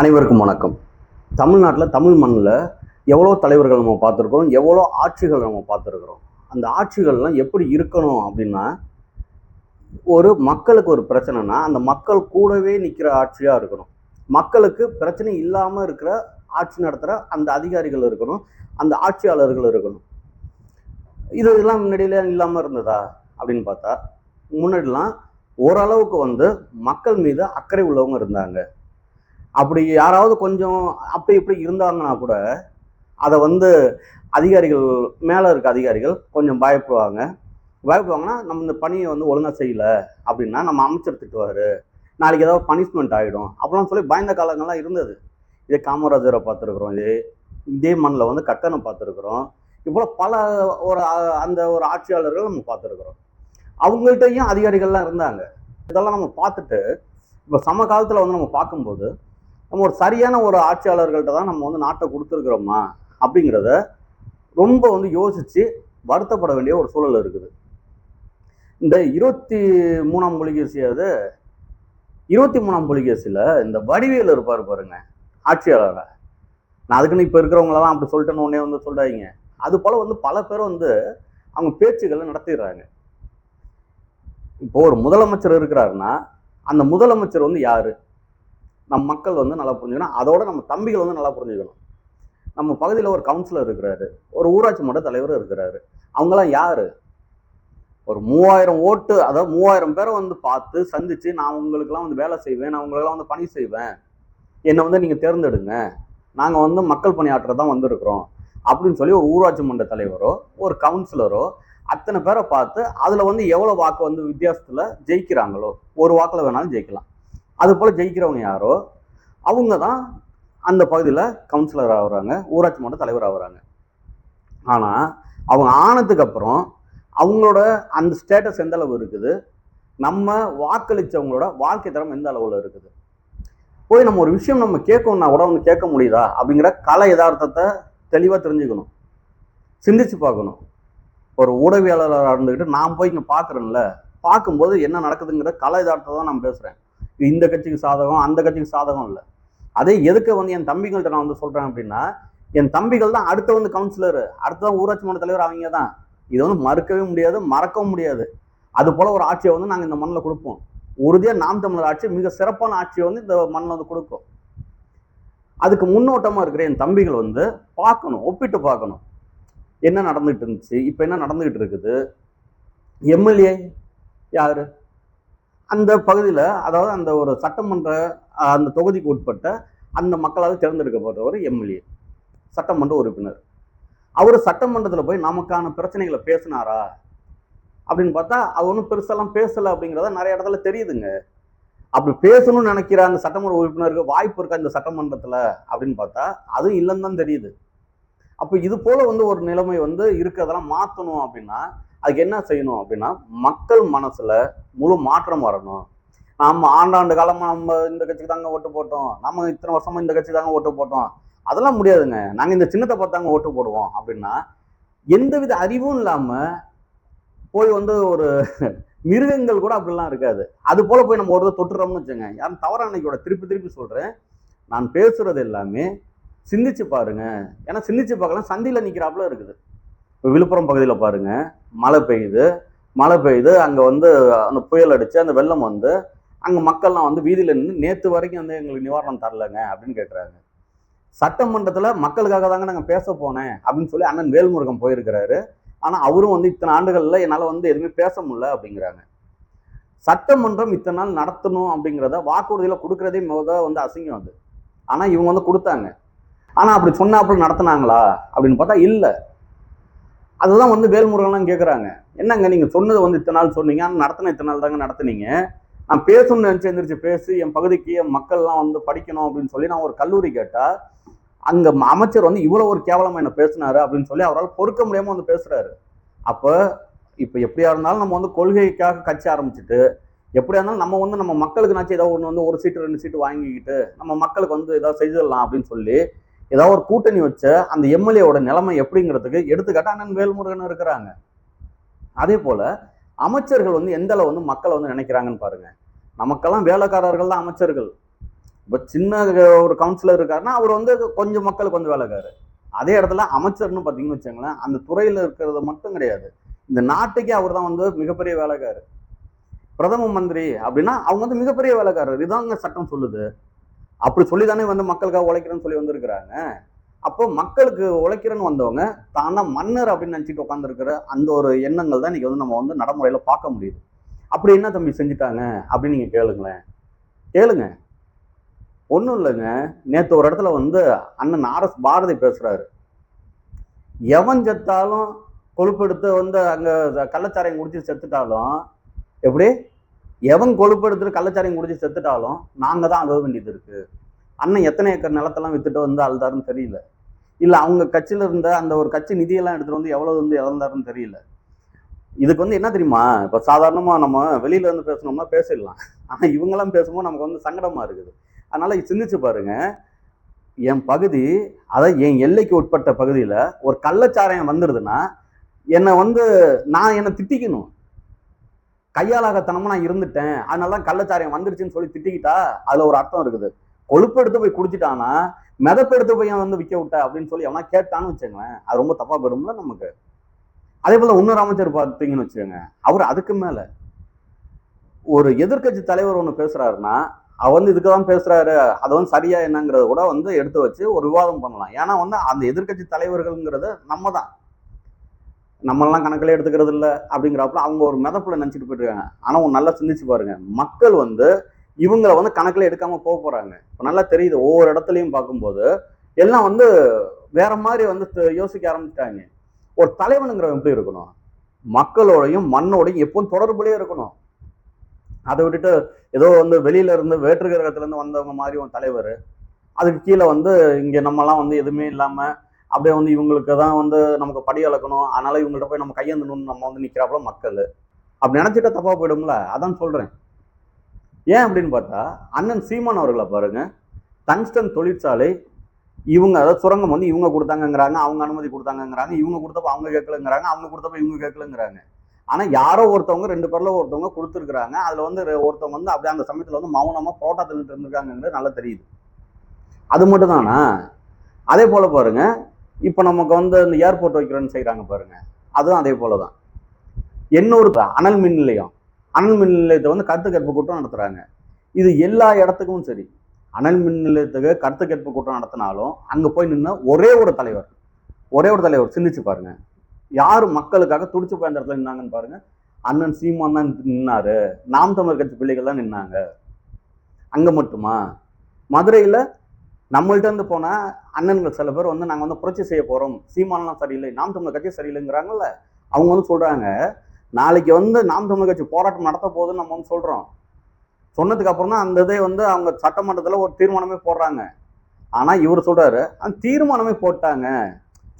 அனைவருக்கும் வணக்கம். தமிழ்நாட்டில் தமிழ் மண்ணில் எவ்வளோ தலைவர்கள் நம்ம பார்த்துருக்குறோம் எவ்வளோ ஆட்சிகள் நம்ம பார்த்துருக்குறோம். அந்த ஆட்சிகள்லாம் எப்படி இருக்கணும் அப்படின்னா ஒரு மக்களுக்கு ஒரு பிரச்சனைனா அந்த மக்கள் கூடவே நிற்கிற ஆட்சியாக இருக்கணும். மக்களுக்கு பிரச்சனை இல்லாமல் இருக்கிற ஆட்சி நடத்துகிற அந்த அதிகாரிகள் இருக்கணும் அந்த ஆட்சியாளர்கள் இருக்கணும். இது இதெல்லாம் முன்னாடியில இல்லாமல் இருந்ததா அப்படின்னு பார்த்தா முன்னாடிலாம் ஓரளவுக்கு வந்து மக்கள் மீது அக்கறை உள்ளவங்க இருந்தாங்க. அப்படி யாராவது கொஞ்சம் அப்படி இப்படி இருந்தாங்கன்னா கூட அதை வந்து அதிகாரிகள் மேலே இருக்க அதிகாரிகள் கொஞ்சம் பயப்படுவாங்க. பயப்படுவாங்கன்னா நம்ம இந்த பணியை வந்து ஒழுங்காக செய்யலை அப்படின்னா நம்ம அமைச்சர் திட்டுவார். நாளைக்கு ஏதாவது பனிஷ்மெண்ட் ஆகிடும் அப்படிலாம் சொல்லி பயந்த காலங்கள்லாம் இருந்தது. இதே காமராஜரை பார்த்துருக்குறோம். இதே இதே மண்ணில் வந்து கட்டணம் பார்த்துருக்குறோம். இப்போ பல ஒரு அந்த ஒரு ஆட்சியாளர்கள் நம்ம பார்த்துருக்குறோம். அவங்கள்ட்டையும் அதிகாரிகள்லாம் இருந்தாங்க. இதெல்லாம் நம்ம பார்த்துட்டு இப்போ சம காலத்தில் வந்து நம்ம பார்க்கும்போது நம்ம ஒரு சரியான ஒரு ஆட்சியாளர்கள்ட்ட தான் நம்ம வந்து நாட்டை கொடுத்துருக்குறோமா அப்படிங்கிறத ரொம்ப வந்து யோசித்து வருத்தப்பட வேண்டிய ஒரு சூழல் இருக்குது. இந்த இருபத்தி மூணாம் புலிகேசியாவது இருபத்தி மூணாம் புலிகேசியில் இந்த வடிவேல் இருப்பார் பாருங்க ஆட்சியாளராக நான் அதுக்குன்னு இப்போ இருக்கிறவங்களெல்லாம் அப்படி சொல்லிட்டேன்னு உடனே வந்து சொல்கிறாங்க அது போல் வந்து பல பேர் வந்து அவங்க பேச்சுகளை நடத்திடுறாங்க. இப்போ ஒரு முதலமைச்சர் இருக்கிறாருன்னா அந்த முதலமைச்சர் வந்து யாரு? நம் மக்கள் வந்து நல்லா புரிஞ்சுக்கணும். அதோட நம்ம தம்பிகள் வந்து நல்லா புரிஞ்சுக்கணும். நம்ம பகுதியில் ஒரு கவுன்சிலர் இருக்கிறாரு. ஒரு ஊராட்சி மன்ற தலைவர் இருக்கிறாரு. அவங்களாம் யார்? ஒரு மூவாயிரம் ஓட்டு அதாவது மூவாயிரம் பேரை வந்து பார்த்து சந்திச்சு நான் உங்களுக்கெல்லாம் வந்து வேலை செய்வேன். நான் உங்களுக்கெல்லாம் வந்து பணி செய்வேன். என்னை வந்து நீங்கள் தேர்ந்தெடுங்க. நாங்கள் வந்து மக்கள் பணியாற்ற தான் வந்திருக்கிறோம். அப்படின்னு சொல்லி ஒரு ஊராட்சி மன்ற தலைவரோ ஒரு கவுன்சிலரோ அத்தனை பேரை பார்த்து அதில் வந்து எவ்வளோ வாக்கு வந்து வித்தியாசத்தில் ஜெயிக்கிறாங்களோ ஒரு வாக்கில் வேணாலும் ஜெயிக்கலாம். அது போல் ஜெயிக்கிறவங்க யாரோ அவங்க தான் அந்த பகுதியில் கவுன்சிலர் ஆகுறாங்க ஊராட்சி மன்ற தலைவர் ஆகுறாங்க. ஆனால் அவங்க ஆனதுக்கு அப்புறம் அவங்களோட அந்த ஸ்டேட்டஸ் எந்த அளவு இருக்குது? நம்ம வாக்களித்தவங்களோட வாழ்க்கை தரம் எந்த அளவில் இருக்குது? போய் நம்ம ஒரு விஷயம் நம்ம கேட்கணும்னா கூட ஒன்று கேட்க முடியுதா? அப்படிங்கிற கலை யதார்த்தத்தை தெளிவாக தெரிஞ்சுக்கணும். சிந்திச்சு பார்க்கணும். ஒரு ஊடகவியலாளராக இருந்துக்கிட்டு நான் போய் இங்கே பார்க்குறேன்ல பார்க்கும்போது என்ன நடக்குதுங்கிற கலை யதார்த்தத்தை தான் நான் பேசுகிறேன் இந்த கட்சிக்கு சாதகம் அந்த கட்சிக்கு சாதகம் இல்லை. அதே எதுக்கு வந்து என் தம்பிகள்கிட்ட நான் வந்து சொல்கிறேன் அப்படின்னா என் தம்பிகள் தான் அடுத்த வந்து கவுன்சிலர் அடுத்ததான் ஊராட்சி மன்ற தலைவர் அவங்க தான். இதை வந்து மறுக்கவே முடியாது மறக்கவும் முடியாது. அது போல ஒரு ஆட்சியை வந்து நாங்கள் இந்த மண்ணில் கொடுப்போம். உறுதியாக நாம் தமிழர் ஆட்சி மிக சிறப்பான ஆட்சியை வந்து இந்த மண்ணில் வந்து கொடுக்கும். அதுக்கு முன்னோட்டமாக இருக்கிற என் தம்பிகள் வந்து பார்க்கணும் ஒப்பிட்டு பார்க்கணும். என்ன நடந்துகிட்டு இருந்துச்சு இப்போ என்ன நடந்துகிட்டு இருக்குது? எம்எல்ஏ யாரு? அந்த பகுதியில் அதாவது அந்த ஒரு சட்டமன்ற அந்த தொகுதிக்கு உட்பட்ட அந்த மக்களால் தேர்ந்தெடுக்கப்பட்டவர் எம்எல்ஏ சட்டமன்ற உறுப்பினர். அவர் சட்டமன்றத்தில் போய் நமக்கான பிரச்சனைகளை பேசினாரா? அப்படின்னு பார்த்தா அது ஒன்றும் பெருசெல்லாம் பேசலை அப்படிங்கிறத நிறைய இடத்துல தெரியுதுங்க. அப்படி பேசணும்னு நினைக்கிற அந்த சட்டமன்ற உறுப்பினருக்கு வாய்ப்பு இருக்கா இந்த சட்டமன்றத்தில்? அப்படின்னு பார்த்தா அதுவும் இல்லைன்னு தான் தெரியுது. அப்போ இது போல் வந்து ஒரு நிலைமை வந்து இருக்கிறதெல்லாம் மாற்றணும் அப்படின்னா அதுக்கு என்ன செய்யணும் அப்படின்னா மக்கள் மனசுல முழு மாற்றம் வரணும். நம்ம ஆண்டாண்டு காலமாக நம்ம இந்த கட்சிக்கு தாங்க ஓட்டு போட்டோம். நம்ம இத்தனை வருஷமாக இந்த கட்சி தாங்க ஓட்டு போட்டோம். அதெல்லாம் முடியாதுங்க. நாங்கள் இந்த சின்னத்தை பார்த்தாங்க ஓட்டு போடுவோம் அப்படின்னா எந்தவித அறிவும் இல்லாமல் போய் வந்து ஒரு மிருகங்கள் கூட அப்படிலாம் இருக்காது. அது போல் போய் நம்ம ஒரு தொட்டுறோம்னு வச்சுங்க யாரும் தவறா அன்னைக்கோட திருப்பி திருப்பி சொல்கிறேன் நான் பேசுறது எல்லாமே சிந்திச்சு பாருங்க. ஏன்னா சிந்திச்சு பார்க்கலாம். சந்தியில் நிற்கிறாப்புல இருக்குது. இப்போ விழுப்புரம் பகுதியில் பாருங்கள் மழை பெய்யுது. மழை பெய்யுது அங்கே வந்து அந்த புயல் அடித்து அந்த வெள்ளம் வந்து அங்கே மக்கள்லாம் வந்து வீதியில் நின்று நேற்று வரைக்கும் வந்து எங்களுக்கு நிவாரணம் தரலங்க அப்படின்னு கேட்குறாங்க சட்டமன்றத்தில் மக்களுக்காக தாங்க நாங்கள் பேச போனேன் அப்படின்னு சொல்லி அண்ணன் வேல்முருகன் போயிருக்கிறாரு. ஆனால் அவரும் வந்து இத்தனை ஆண்டுகளில் என்னால் வந்து எதுவுமே பேச முடியல அப்படிங்கிறாங்க. சட்டமன்றம் இத்தனை நாள் நடத்தணும் அப்படிங்கிறத வாக்குறுதியில் கொடுக்குறதே முத வந்து அசிங்கம் அது. ஆனால் இவங்க வந்து கொடுத்தாங்க. ஆனால் அப்படி சொன்னாப்புல நடத்துனாங்களா அப்படின்னு பார்த்தா இல்லை. அதுதான் வந்து வேல்முருகன்லாம் கேட்குறாங்க என்னங்க நீங்கள் சொன்னதை வந்து இத்தனை நாள் சொன்னீங்க? ஆனால் நடத்தின இத்தனை நாள் தாங்க நடத்துனீங்க. நான் பேசணும்னு நினச்சி எழுந்திரிச்சு பேசி என் பகுதிக்கு என் மக்கள்லாம் வந்து படிக்கணும் அப்படின்னு சொல்லி நான் ஒரு கல்லூரி கேட்டால் அங்கே அமைச்சர் வந்து இவ்வளோ ஒரு கேவலமாக என்ன பேசினாரு அப்படின்னு சொல்லி அவரால் பொறுக்க முடியாமல் வந்து பேசுகிறாரு அப்போ இப்போ எப்படியா இருந்தாலும் நம்ம வந்து கொள்கைக்காக கட்சி ஆரம்பிச்சுட்டு எப்படியா இருந்தாலும் நம்ம வந்து நம்ம மக்களுக்குனாச்சும் ஏதோ ஒன்று வந்து ஒரு சீட்டு ரெண்டு சீட்டு வாங்கிக்கிட்டு நம்ம மக்களுக்கு வந்து ஏதாவது செய்திடலாம் அப்படின்னு சொல்லி ஏதாவது ஒரு கூட்டணி வச்ச அந்த எம்எல்ஏவோட நிலைமை எப்படிங்கிறதுக்கு எடுத்துக்காட்டு அண்ணன் வேல்முருகன் இருக்கிறாங்க. அதே போல அமைச்சர்கள் வந்து எந்த அளவு வந்து மக்களை வந்து நினைக்கிறாங்கன்னு பாருங்க. நமக்கெல்லாம் வேலைக்காரர்கள் தான் அமைச்சர்கள். இப்போ சின்ன ஒரு கவுன்சிலர் இருக்காருன்னா அவர் வந்து கொஞ்சம் மக்களுக்கு கொஞ்சம் வேலைக்காரு. அதே இடத்துல அமைச்சர்னு பார்த்தீங்கன்னு வச்சுங்களேன் அந்த துறையில் இருக்கிறது மட்டும் கிடையாது. இந்த நாட்டுக்கே அவர் தான் வந்து மிகப்பெரிய வேலைக்காரு. பிரதம மந்திரி அப்படின்னா அவங்க வந்து மிகப்பெரிய வேலைக்காரர். இதாங்க சட்டம் சொல்லுது. அப்படி சொல்லி தானே வந்து மக்களுக்காக உழைக்கிறேன்னு சொல்லி வந்திருக்கிறாங்க. அப்போ மக்களுக்கு உழைக்கிறேன்னு வந்தவங்க தான் தான் மன்னர் அப்படின்னு நினச்சிட்டு உட்காந்துருக்கிற அந்த ஒரு எண்ணங்கள் தான் இன்னைக்கு வந்து நம்ம வந்து நடைமுறையில் பார்க்க முடியுது. அப்படி என்ன தம்பி செஞ்சுட்டாங்க அப்படின்னு நீங்கள் கேளுங்களேன். கேளுங்க. ஒன்றும் இல்லைங்க. நேற்று ஒரு இடத்துல வந்து அண்ணன் ஆர்எஸ் பாரதி பேசுகிறாரு எவன் செத்தாலும் கொழுப்பெடுத்து வந்து அங்கே கள்ளச்சாரையும் குடிச்சு செத்துட்டாலும் எப்படி? எவன் கொழுப்பெடுத்துட்டு கள்ளச்சாரியம் குடிச்சு செத்துட்டாலும் நாங்கள் தான் அழுக வேண்டியது இருக்கு. அண்ணன் எத்தனை ஏக்கர் நிலத்தெல்லாம் வித்துட்டு வந்து அழுதாருன்னு தெரியல. இல்லை அவங்க கட்சியில் இருந்த அந்த ஒரு கட்சி நிதியெல்லாம் எடுத்துகிட்டு வந்து எவ்வளவு வந்து இழந்தாருன்னு தெரியல. இதுக்கு வந்து என்ன தெரியுமா? இப்போ சாதாரணமாக நம்ம வெளியில இருந்து பேசணும்னா பேசிடலாம். ஆனால் இவங்கெல்லாம் பேசும்போது நமக்கு வந்து சங்கடமாக இருக்குது. அதனால சிந்திச்சு பாருங்க. என் பகுதி அதாவது என் எல்லைக்கு உட்பட்ட பகுதியில் ஒரு கள்ளச்சாராயம் வந்துடுதுன்னா என்னை வந்து நான் என்னை திட்டிக்கணும். கையாலாகத்தனமா நான் இருந்துட்டேன். அதனால தான் வந்துருச்சுன்னு சொல்லி திட்டிக்கிட்டா அதுல ஒரு அர்த்தம் இருக்குது. கொழுப்பு எடுத்து போய் குடிச்சிட்டானா மிதப்பு எடுத்து போய் வந்து விற்க விட்ட அப்படின்னு சொல்லி அவனா கேட்டான்னு வச்சுக்கோங்களேன் அது ரொம்ப தப்பா போயிடும்ல நமக்கு. அதே போல இன்னொரு அமைச்சர் பார்த்தீங்கன்னு வச்சுக்கோங்க அவர் அதுக்கு மேல. ஒரு எதிர்க்கட்சி தலைவர் ஒன்று பேசுறாருன்னா அவர் வந்து இதுக்கு தான் பேசுறாரு அதை வந்து சரியா என்னங்கிறத கூட வந்து எடுத்து வச்சு ஒரு விவாதம் பண்ணலாம். ஏன்னா வந்து அந்த எதிர்க்கட்சி தலைவர்கள்ங்கிறது நம்ம தான். நம்மளாம் கணக்கில் எடுத்துக்கிறது இல்லை அப்படிங்கிறப்பல அவங்க ஒரு மிதப்புல நினச்சிட்டு போயிட்டுருக்காங்க. ஆனால் அவங்க நல்லா சிந்திச்சு பாருங்கள் மக்கள் வந்து இவங்களை வந்து கணக்கில் எடுக்காமல் போக போகிறாங்க இப்போ நல்லா தெரியுது. ஒவ்வொரு இடத்துலையும் பார்க்கும்போது எல்லாம் வந்து வேற மாதிரி வந்து யோசிக்க ஆரம்பிச்சிட்டாங்க. ஒரு தலைவனுங்கிறவன் எப்படி இருக்கணும்? மக்களோடையும் மண்ணோடையும் எப்பவும் தொடர்புலேயே இருக்கணும். அதை விட்டுட்டு ஏதோ வந்து வெளியில இருந்து வேற்று கிரகத்துல இருந்து வந்தவங்க மாதிரி ஒரு தலைவர் அதுக்கு கீழே வந்து இங்க நம்மலாம் வந்து எதுவுமே இல்லாம அப்படியே வந்து இவங்களுக்கு தான் வந்து நமக்கு படி அளக்கணும். அதனால இவங்கள்ட்ட போய் நம்ம கையெழுந்தணும்னு நம்ம வந்து நிற்கிறாப்புல மக்கள். அப்படி நினச்சிட்டா தப்பாக போயிடும்ல? அதான் சொல்கிறேன் ஏன் அப்படின்னு பார்த்தா அண்ணன் சீமான் அவர்களை பாருங்க. டங்ஸ்டன் தொழிற்சாலை இவங்க அதாவது சுரங்கம் வந்து இவங்க கொடுத்தாங்கங்கிறாங்க அவங்க அனுமதி கொடுத்தாங்கங்கிறாங்க இவங்க கொடுத்தப்ப அவங்க கேட்கலங்கிறாங்க அவங்க கொடுத்தப்ப இவங்க கேட்கலங்கிறாங்க. ஆனால் யாரோ ஒருத்தவங்க ரெண்டு பேரில் ஒருத்தவங்க கொடுத்துருக்குறாங்க. அதில் வந்து ஒருத்தவங்க வந்து அப்படியே அந்த சமயத்தில் வந்து மௌனமாக புரோட்டா தின்னுட்டு நல்லா தெரியுது. அது மட்டும் தானா? அதே போல் பாருங்க இப்போ நமக்கு வந்து இந்த ஏர்போர்ட் வைக்கிறோன்னு செய்கிறாங்க பாருங்க. அதுவும் அதே போல தான் எண்ணூறு அனல் மின் நிலையம். அனல் மின் நிலையத்தை வந்து கருத்து கேட்பு கூட்டம் நடத்துகிறாங்க இது எல்லா இடத்துக்கும் சரி. அனல் மின் நிலையத்துக்கு கருத்து கேட்பு கூட்டம் நடத்தினாலும் அங்கே போய் நின்று ஒரே ஒரு தலைவர் ஒரே ஒரு தலைவர் சிந்திச்சு பாருங்க. யார் மக்களுக்காக துடிச்சு போய் அந்த இடத்துல நின்னாங்கன்னு பாருங்க. அண்ணன் சீமான் தான் நின்னாரு. நாம் தமிழர் கட்சி பிள்ளைகள் தான் நின்னாங்க. அங்கே மட்டுமா? மதுரையில் நம்மள்ட்ட இருந்து போன அண்ணன்கள் சில பேர் வந்து நாங்கள் வந்து புரட்சி செய்ய போகிறோம் சீமான்லாம் சரியில்லை நாம் தமிழ் கட்சி சரியில்லைங்கிறாங்கல்ல? அவங்க வந்து சொல்கிறாங்க நாளைக்கு வந்து நாம் தமிழ் கட்சி போராட்டம் நடத்த போகுதுன்னு நம்ம வந்து சொல்கிறோம் சொன்னதுக்கு அப்புறம் தான் அந்த இதே வந்து அவங்க சட்டமன்றத்தில் ஒரு தீர்மானமே போடுறாங்க. ஆனால் இவர் சொல்கிறாரு அந்த தீர்மானமே போட்டாங்க.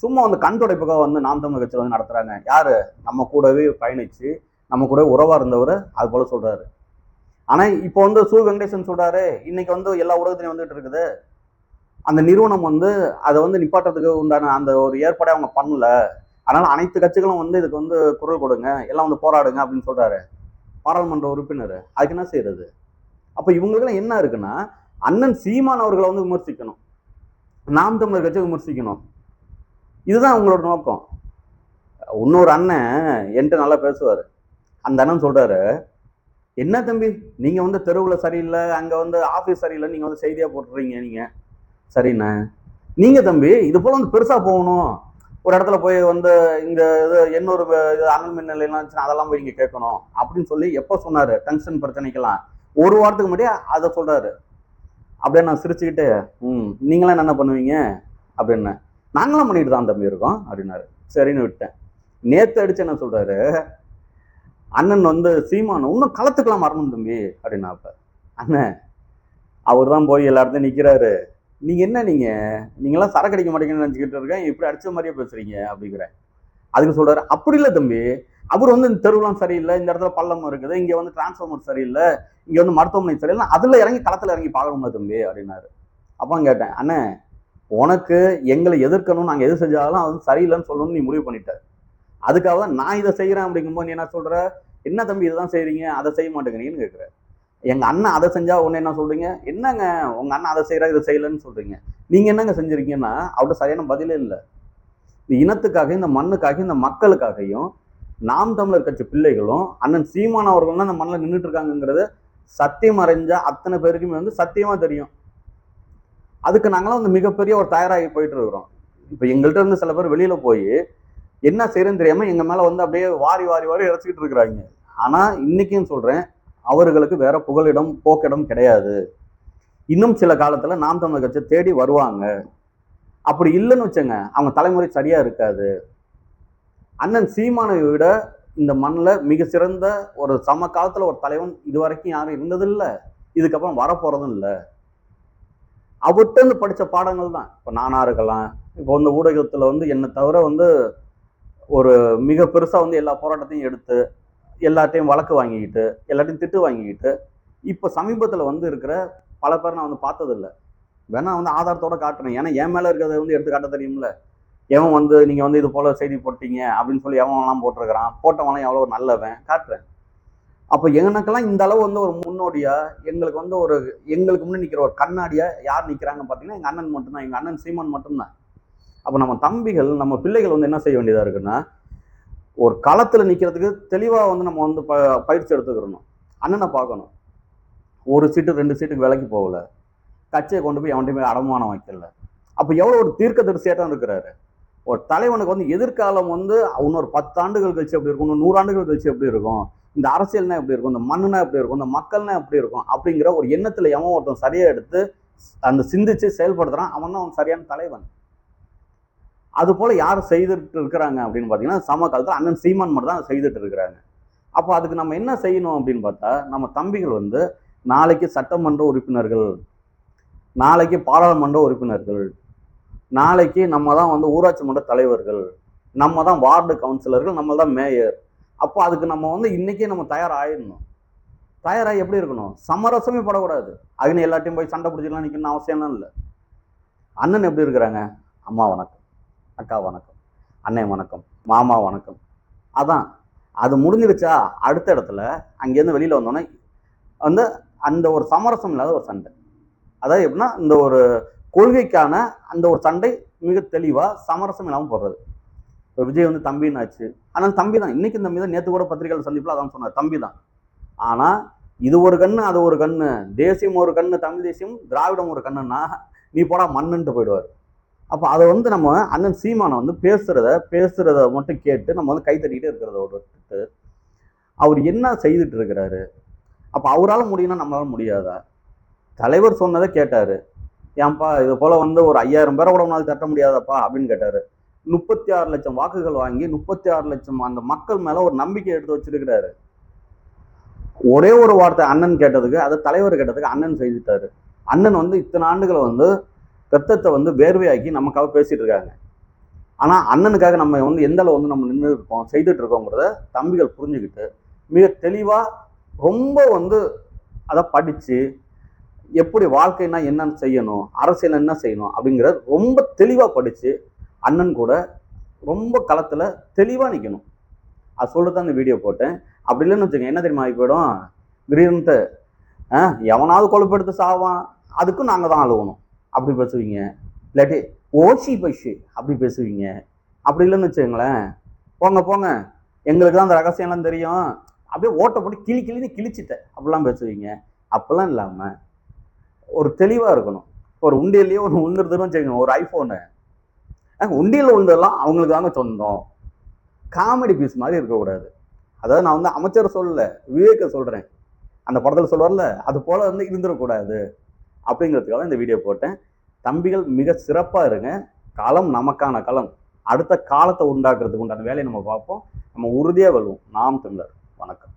சும்மா வந்து கண் துடைப்புக்காக வந்து நாம் தமிழ் கட்சியில் வந்து நடத்துகிறாங்க யார்? நம்ம கூடவே பயணித்து நம்ம கூட உறவாக இருந்தவர் அது போல் சொல்கிறாரு ஆனால் இப்போ வந்து சு. வெங்கடேசன் சொல்கிறாரு இன்னைக்கு வந்து எல்லா ஊடகத்திலையும் வந்துகிட்டு இருக்குது. அந்த நிறுவனம் வந்து அதை வந்து நிப்பாட்டுறதுக்கு உண்டான அந்த ஒரு ஏற்பாடை அவங்க பண்ணல. அதனால அனைத்து கட்சிகளும் வந்து இதுக்கு வந்து குரல் கொடுங்க எல்லாம் வந்து போராடுங்க அப்படின்னு சொல்றாரு. பாராளுமன்ற உறுப்பினர். அதுக்கு என்ன செய்யறது அப்ப இவங்களுக்கெல்லாம் என்ன இருக்குன்னா அண்ணன் சீமான் அவர்களை வந்து விமர்சிக்கணும். நாம் தமிழர் கட்சியை விமர்சிக்கணும். இதுதான் அவங்களோட நோக்கம். இன்னொரு அண்ணன் என்கிட்ட நல்லா பேசுவார். அந்த அண்ணன் சொல்றாரு என்ன தம்பி நீங்க வந்து தெருவில் சரியில்லை அங்க வந்து ஆஃபீஸ் சரியில்லை நீங்க வந்து செய்தியா போட்டுறீங்க நீங்க. சரிண்ணே. நீங்கள் தம்பி இது போல் வந்து பெருசாக போகணும். ஒரு இடத்துல போய் வந்து இங்கே இது இன்னொரு இது அனல் மின் நிலையெல்லாம் இருந்துச்சுன்னா அதெல்லாம் போய் இங்கே கேட்கணும். அப்படின்னு சொல்லி எப்போ சொன்னார்? டங்ஷன் பிரச்சனைக்கெல்லாம். ஒரு வாரத்துக்கு முன்னாடியே அதை சொல்கிறாரு அப்படியே நான் சிரிச்சுக்கிட்டு ம் நீங்களாம் என்ன பண்ணுவீங்க? அப்படின்னு. நாங்களாம் பண்ணிட்டு தான் தம்பி இருக்கோம் அப்படின்னாரு. சரின்னு விட்டேன். நேத்து அடிச்சு என்ன சொல்றாரு? அண்ணன் வந்து சீமானு இன்னும் களத்துக்கெல்லாம் மறணும் தம்பி அப்படின்னா அப்போ அண்ணன் அவர் தான் போய் எல்லா இடத்தையும் நீங்கள் என்ன நீங்கள் நீங்களாம் சரக்கு அடிக்க மாட்டீங்கன்னு நினச்சிக்கிட்டு இருக்கேன். இப்படி அடிச்ச மாதிரியே பேசுகிறீங்க அப்படிங்கிற. அதுக்கு சொல்கிறார் அப்படி இல்லை தம்பி. அவர் வந்து இந்த தெருவெலாம் சரியில்லை இந்த இடத்துல பள்ளம் இருக்குது இங்கே வந்து டிரான்ஸ்ஃபார்மர் சரியில்லை இங்கே வந்து மருத்துவமனை சரியில்லை அதில் இறங்கி களத்தில் இறங்கி பார்க்கணும்ல தம்பி அப்படின்னாரு. அப்போ கேட்டேன் அண்ணே உனக்கு எங்களை எதிர்க்கணும் நாங்கள் எது செஞ்சாலும் அது வந்து சரியில்லைன்னு சொல்லணும்னு நீ முடிவு பண்ணிட்ட. அதுக்காக தான் நான் இதை செய்கிறேன் அப்படிங்கும்போது நீ என்ன சொல்கிற என்ன தம்பி இதுதான் செய்கிறீங்க அதை செய்ய மாட்டேங்கிறீங்கன்னு கேட்குறேன் எங்கள் அண்ணன் அதை செஞ்சால் ஒன்று என்ன சொல்கிறீங்க என்னங்க உங்கள் அண்ணன் அதை செய்கிறா இதை செய்யலைன்னு சொல்கிறீங்க நீங்கள் என்னங்க செஞ்சுருக்கீங்கன்னா அவர்கிட்ட சரியான பதிலே இல்லை. இந்த இனத்துக்காக இந்த மண்ணுக்காக இந்த மக்களுக்காகவும் நாம் தமிழர் கட்சி பிள்ளைகளும் அண்ணன் சீமான் அவர்கள் தான் இந்த மண்ணில் நின்றுட்டு இருக்காங்கங்கிறது சத்தியம் அறிஞ்ச அத்தனை பேருக்குமே வந்து சத்தியமாக தெரியும். அதுக்கு நாங்களாம் வந்து மிகப்பெரிய ஒரு தயாராகி போயிட்டு இருக்கிறோம் இப்போ எங்கள்கிட்ட இருந்து சில பேர் வெளியில் போய் என்ன செய்யறதுன்னு தெரியாமல் எங்கள் மேலே வந்து அப்படியே வாரி வாரி வாரி இறச்சிக்கிட்டு இருக்கிறாங்க. ஆனால் இன்னைக்கும் சொல்கிறேன் அவர்களுக்கு வேற புகலிடம் போக்கிடம் கிடையாது. இன்னும் சில காலத்துல நாம் தமிழர் கட்சி தேடி வருவாங்க. அப்படி இல்லைன்னு வச்சுங்க அவங்க தலைமுறை சரியா இருக்காது. அண்ணன் சீமானை விட இந்த மண்ணில் மிக சிறந்த ஒரு சம காலத்தில் ஒரு தலைவன் இது வரைக்கும் யாரும் இருந்ததில்லை. இதுக்கப்புறம் வரப்போகிறதும் இல்லை. அவர்கிட்ட படித்த பாடங்கள் தான். இப்போ நானாக இருக்கலாம். இப்போ இந்த ஊடகத்தில் வந்து என்னை தவிர வந்து ஒரு மிக பெருசாக வந்து எல்லா போராட்டத்தையும் எடுத்து எல்லாத்தையும் வழக்கு வாங்கிக்கிட்டு எல்லாத்தையும் திட்டு வாங்கிக்கிட்டு இப்போ சமீபத்தில் வந்து இருக்கிற பல பேர் நான் வந்து பார்த்ததில்ல. வேணா வந்து ஆதாரத்தோட காட்டுறேன். ஏன்னா என் மேலே இருக்கிறத வந்து எடுத்து காட்ட தெரியும்ல. எவன் வந்து நீங்கள் வந்து இது போல் செய்தி போட்டீங்க அப்படின்னு சொல்லி எவன்லாம் போட்டிருக்கிறான்? போட்டவன்லாம் எவ்வளோ நல்லவன்? காட்டுறேன். அப்போ எனக்கெல்லாம் இந்த அளவு வந்து ஒரு முன்னோடியாக எங்களுக்கு வந்து ஒரு எங்களுக்கு முன்னே நிற்கிற ஒரு கண்ணாடியாக யார் நிற்கிறாங்க பார்த்தீங்கன்னா எங்கள் அண்ணன் மட்டும்தான். எங்கள் அண்ணன் சீமான் மட்டும்தான். அப்போ நம்ம தம்பிகள் நம்ம பிள்ளைகள் வந்து என்ன செய்ய வேண்டியதாக இருக்குன்னா ஒரு களத்தில் நிற்கிறதுக்கு தெளிவாக வந்து நம்ம வந்து ப பயிற்சி எடுத்துக்கிறணும். அண்ணனை பார்க்கணும். ஒரு சீட்டு ரெண்டு சீட்டுக்கு விலைக்கு போகல. கட்சியை கொண்டு போய் அவன்கிட்ட அடமானம் வைக்கல. அப்போ எவ்வளோ ஒரு தீர்க்க தரிசியாட்டம் இருக்கிறாரு. ஒரு தலைவனுக்கு வந்து எதிர்காலம் வந்து இன்னொரு பத்து ஆண்டுகள் கழிச்சு எப்படி இருக்கும்? இன்னும் நூறாண்டுகள் கழிச்சு எப்படி இருக்கும்? இந்த அரசியல்னா எப்படி இருக்கும்? இந்த மண்ணுனா எப்படி இருக்கும்? இந்த மக்கள்னா எப்படி இருக்கும்? அப்படிங்கிற ஒரு எண்ணத்தில் எவன் ஒருத்தன் சரியாக எடுத்து அந்த சிந்திச்சு செயல்படுத்துகிறான் அவன் தான் அவன் சரியான தலைவன். அது போல் யார் செய்துட்டு இருக்கிறாங்க அப்படின்னு பார்த்தீங்கன்னா சம காலத்தில் அண்ணன் சீமான் மட்டும் தான் செய்துட்டு இருக்கிறாங்க. அப்போ அதுக்கு நம்ம என்ன செய்யணும் அப்படின்னு பார்த்தா நம்ம தம்பிகள் வந்து நாளைக்கு சட்டமன்ற உறுப்பினர்கள் நாளைக்கு பாராளுமன்ற உறுப்பினர்கள் நாளைக்கு நம்ம தான் வந்து ஊராட்சி மன்ற தலைவர்கள் நம்ம தான் வார்டு கவுன்சிலர்கள் நம்ம தான் மேயர். அப்போ அதுக்கு நம்ம வந்து இன்றைக்கே நம்ம தயாராகிடணும் தயாராகி எப்படி இருக்கணும்? சமரசமே படக்கூடாது. அதுன்னு எல்லாத்தையும் போய் சண்டை பிடிச்சிக்கலாம் நிற்கணும்னு அவசியம்லாம் இல்லை. அண்ணன் எப்படி இருக்கிறாங்க? அம்மா வணக்கம். அக்கா வணக்கம் அண்ணன் வணக்கம் மாமா வணக்கம். அதான் அது முடிஞ்சிருச்சா அடுத்த இடத்துல அங்கேருந்து வெளியில் வந்தோன்னே வந்து அந்த ஒரு சமரசம் இல்லாத ஒரு சண்டை. அதாவது எப்படின்னா இந்த ஒரு கொள்கைக்கான அந்த ஒரு சண்டை மிக தெளிவாக சமரசம் இல்லாமல் போடுறது இப்போ விஜய் வந்து தம்பின்னு ஆச்சு. ஆனால் தம்பி தான். இன்னைக்கு தம்பி தான். நேற்று கூட பத்திரிகைகள் சந்திப்பில் அதான் சொன்னார். தம்பி தான். ஆனால் இது ஒரு கண்ணு அது ஒரு கண்ணு. தேசியம் ஒரு கண்ணு தமிழ் தேசியம் திராவிடம் ஒரு கண்ணுன்னா நீ போடா மண்ணுன்ட்டு போயிடுவார். அப்போ அதை வந்து நம்ம அண்ணன் சீமானை வந்து பேசுறத பேசுறத மட்டும் கேட்டு நம்ம வந்து கை தட்டிக்கிட்டே இருக்கிறத விட்டுட்டு அவர் என்ன செய்துட்டு இருக்கிறாரு? அப்போ அவரால் முடியும்னா நம்மளால முடியாதா? தலைவர் சொன்னதை கேட்டார். ஏன்பா இது போல் வந்து ஒரு ஐயாயிரம் பேரை கூட உன்னால தட்ட முடியாதப்பா அப்படின்னு கேட்டார். முப்பத்தி ஆறு லட்சம் வாக்குகள் வாங்கி முப்பத்தி ஆறு லட்சம் அந்த மக்கள் மேலே ஒரு நம்பிக்கை எடுத்து வச்சிருக்கிறாரு. ஒரே ஒரு வார்த்தை அண்ணன் கேட்டதுக்கு அதை தலைவர் கேட்டதுக்கு அண்ணன் செய்துட்டாரு. அண்ணன் வந்து இத்தனை ஆண்டுகளை வந்து ரத்தத்தை வந்து வேர்வையாக்கி நமக்காக பேசிட்டு இருக்காங்க. ஆனா அண்ணனுக்காக நம்ம வந்து எந்த அளவு வந்து நம்ம நின்று இருக்கோம் செய்துட்டு இருக்கோங்கிறத தம்பிகள் புரிஞ்சுக்கிட்டு மிக தெளிவா ரொம்ப வந்து அதை படிச்சு எப்படி வாழ்க்கைனா என்னன்னு செய்யணும் அரசியல் என்ன செய்யணும் அப்படிங்கிறத ரொம்ப தெளிவா படிச்சு அண்ணன் கூட ரொம்ப களத்துல தெளிவா நிக்கணும். அது சொல்லிட்டு அந்த வீடியோ போட்டேன். அப்படி இல்லைன்னு வச்சுக்கோங்க என்ன தெரியுமா ஆகி போயிடும்? திடீர்னுட்டு எவனாவது கொழுப்பெடுத்து சாவான். அதுக்கும் நாங்கள் தான் அழுகணும். அப்படி பேசுவீங்க. இல்லாட்டி ஓசி பைஷு அப்படி பேசுவீங்க. அப்படி இல்லைன்னு வச்சுக்கோங்களேன். போங்க போங்க. எங்களுக்கு தான் அந்த ரகசியம்லாம் தெரியும். அப்படியே ஓட்டை போட்டு கிளி கிளின்னு கிழிச்சிட்டேன். அப்படிலாம் பேசுவீங்க. அப்பெல்லாம் இல்லாமல் ஒரு தெளிவாக இருக்கணும். ஒரு உண்டியல்லையே ஒன்று உழுந்துருதுன்னு வச்சுக்கோங்க. ஒரு ஐஃபோனு உண்டியில் உழுந்ததெல்லாம் அவங்களுக்கு தாங்க சொந்தம். காமெடி பீஸ் மாதிரி இருக்கக்கூடாது. அதாவது நான் வந்து அமைச்சர் சொல்லல விவேக சொல்கிறேன் அந்த படத்தில் சொல்லுவார்ல அது போல் வந்து இருந்துடக்கூடாது. அப்படிங்கிறதுக்காக இந்த வீடியோ போட்டேன். தம்பிகள் மிக சிறப்பாக இருங்க. களம் நமக்கான களம். அடுத்த காலத்தை உண்டாக்குறதுக்கு உண்டான வேலையை நம்ம பார்ப்போம். நம்ம உறுதியாக வருவோம் நாம் தமிழர். வணக்கம்.